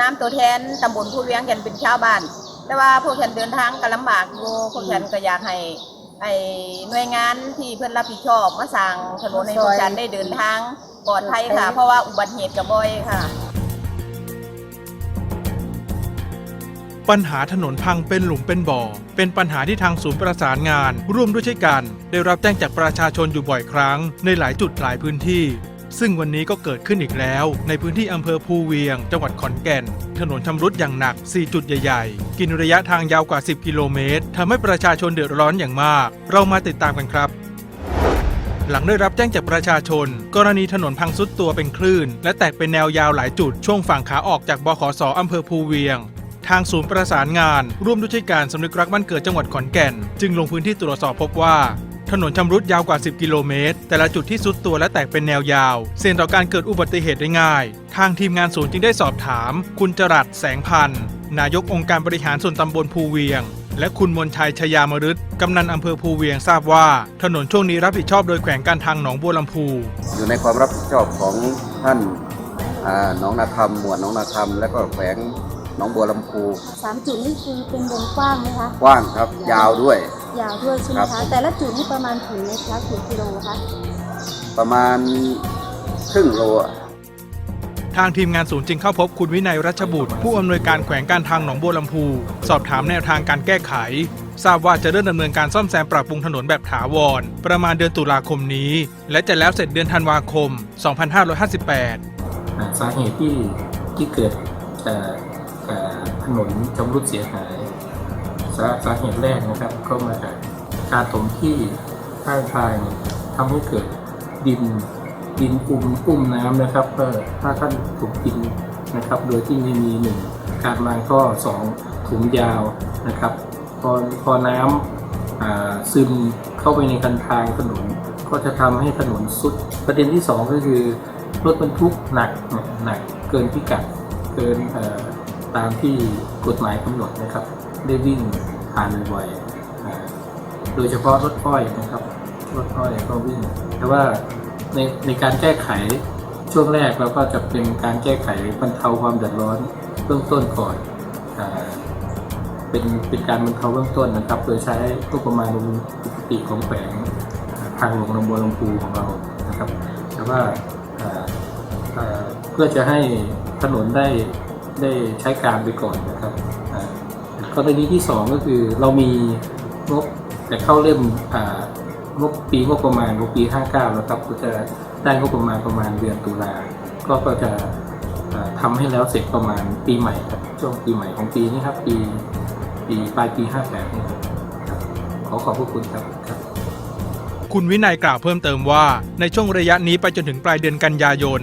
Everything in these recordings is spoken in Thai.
น้ำตัวแทนตำบลผู้เวียงกันเป็นชาวบ้าน แต่ว่าพวกฉันเดินทางก็ลำบากอยู่พวกฉันก็อยากให้ไอ้หน่วยงานที่เพื่อนรับผิดชอบมาสร้างถนนให้พวกฉันได้เดินทางปลอดภัยค่ะ เพราะว่าอุบัติเหตุกับบ่อยค่ะ ปัญหาถนนพังเป็นหลุมเป็นบ่อ เป็นปัญหาที่ทางศูนย์ประสานงาน ร่วมด้วยช่วยกัน ได้รับแจ้งจากประชาชนอยู่บ่อยครั้ง ในหลายจุดหลายพื้นที่ ซึ่งวันนี้ก็เกิดขึ้นอีกแล้ว ในพื้นที่อำเภอภูเวียง จังหวัดขอนแก่น ถนนชำรุดอย่างหนัก 4 จุดใหญ่ๆ กินระยะทางยาวกว่า 10 กิโลเมตรทำให้ประชาชนเดือดร้อนอย่างมาก เรามาติดตามกันครับหลังได้รับแจ้งจากประชาชน กรณีถนนพังซุดตัวเป็นคลื่น และแตกเป็นแนวยาวหลายจุด ช่วงฝั่งขาออกจากบขสอำเภอภูเวียง ทางศูนย์ประสานงาน ร่วมด้วยช่วยการสำนึกรักบ้านเกิดจังหวัดขอนแก่น จึงลงพื้นที่ตรวจสอบพบว่า ถนนชำรุดยาวกว่า 10 กิโลเมตร แต่ละจุดที่ซุดตัวและแตกเป็นแนวยาว เสี่ยงต่อการเกิดอุบัติเหตุได้ง่าย ทางทีมงานศูนย์จึงได้สอบถาม คุณจรัสแสงพันธ์นายกองค์การบริหารส่วนตำบลภูเวียง และคุณมนชัยชยามฤทธิ์กำนันอำเภอภูเวียงทราบว่า ถนนช่วงนี้รับผิดชอบโดยแขวงการทางหนองบัวลำพู อยู่ในความรับผิดชอบของท่านอ่าหนองนาคำหมวดหนองนาคำและก็แขวงหนองบัวลำพูสามจุดนี่คือเป็นวงกว้างไหมคะ กว้างครับ ยาวด้วย ยาวด้วยใช่ไหมครัคะบ แต่ละจุดนี่ประมาณถึงไหมคะกี่กิโลคะประมาณครึ่งโลอะ ทางทีมงานศูนย์จึงเข้าพบคุณวินัยรัชบุตร ผู้อำนวยการแขวงการทางหนองบัวลำพู สอบถามแนวทางการแก้ไข ทราบว่าจะเริ่มดำเนินการซ่อมแซมปรับปรุงถนนแบบถาวร ประมาณเดือนตุลาคมนี้ และจะแล้วเสร็จเดือนธันวาคม 2558อ่าสาเหตุที่ที่เกิดเอ่อเอ่อถนนชำรุดเสียหาย สาสาเหตุแรกนะครับก็มาจากการถมที่ข้างทางทำให้เกิดดินดินอุ้มอุ้มน้ำนะครับเออถ้าท่านถูกดินนะครับ โดยที่ไม่มีหนึ่งการมาก็สองถุงยาวนะครับพอพอน้ำอ่าซึมเข้าไปในคันทางถนน ก็จะทำให้ถนนสุด ประเด็นที่สองก็คือรถบรรทุกหนักหนักเกินพิกัดเกินตามที่กฎหมายกำหนดนะครับ ได้วิ่งผ่านบ่อยโดยเฉพาะรถอ้อยนะครับรถอ้อยก็วิ่ง แต่ว่าในในการแก้ไขช่วงแรกเราก็จะเป็นการแก้ไขบรรเทาความเดือดร้อนเบื้องต้นก่อนเป็นเป็นการบรรเทาเบื้องต้นนะครับ โดยใช้งบประมาณปกติของแขวงทางหลวงลำบัวลำพูของเรานะครับ แต่ว่าเพื่อจะให้ถนนได้ได้ใช้การไปก่อนนะครับ กรณีที่สองก็คือเรามีงบแต่เข้าเล่มอ่างบปีงบประมาณงบปี 59 นะครับก็จะได้งบประมาณประมาณเดือนตุลาก็ก็จะอ่าทำให้แล้วเสร็จประมาณปีใหม่ครับช่วงปีใหม่ของปีนี้ครับ ปีปีปลายปี 58นี่ครับครับขอขอบพระคุณครับครับ คุณวินัยกล่าวเพิ่มเติมว่า ในช่วงระยะนี้ไปจนถึงปลายเดือนกันยายน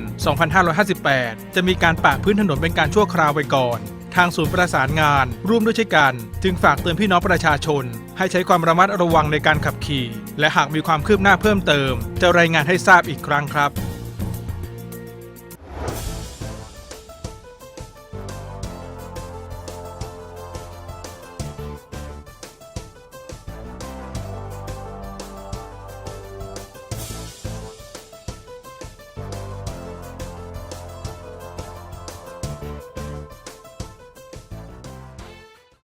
2558 จะมีการปะพื้นถนนเป็นการชั่วคราวไปก่อน ทางศูนย์ประสานงาน ร่วมด้วยช่วยกัน จึงฝากเตือนพี่น้องประชาชน ให้ใช้ความระมัดระวังในการขับขี่ และหากมีความคืบหน้าเพิ่มเติม จะรายงานให้ทราบอีกครั้งครับ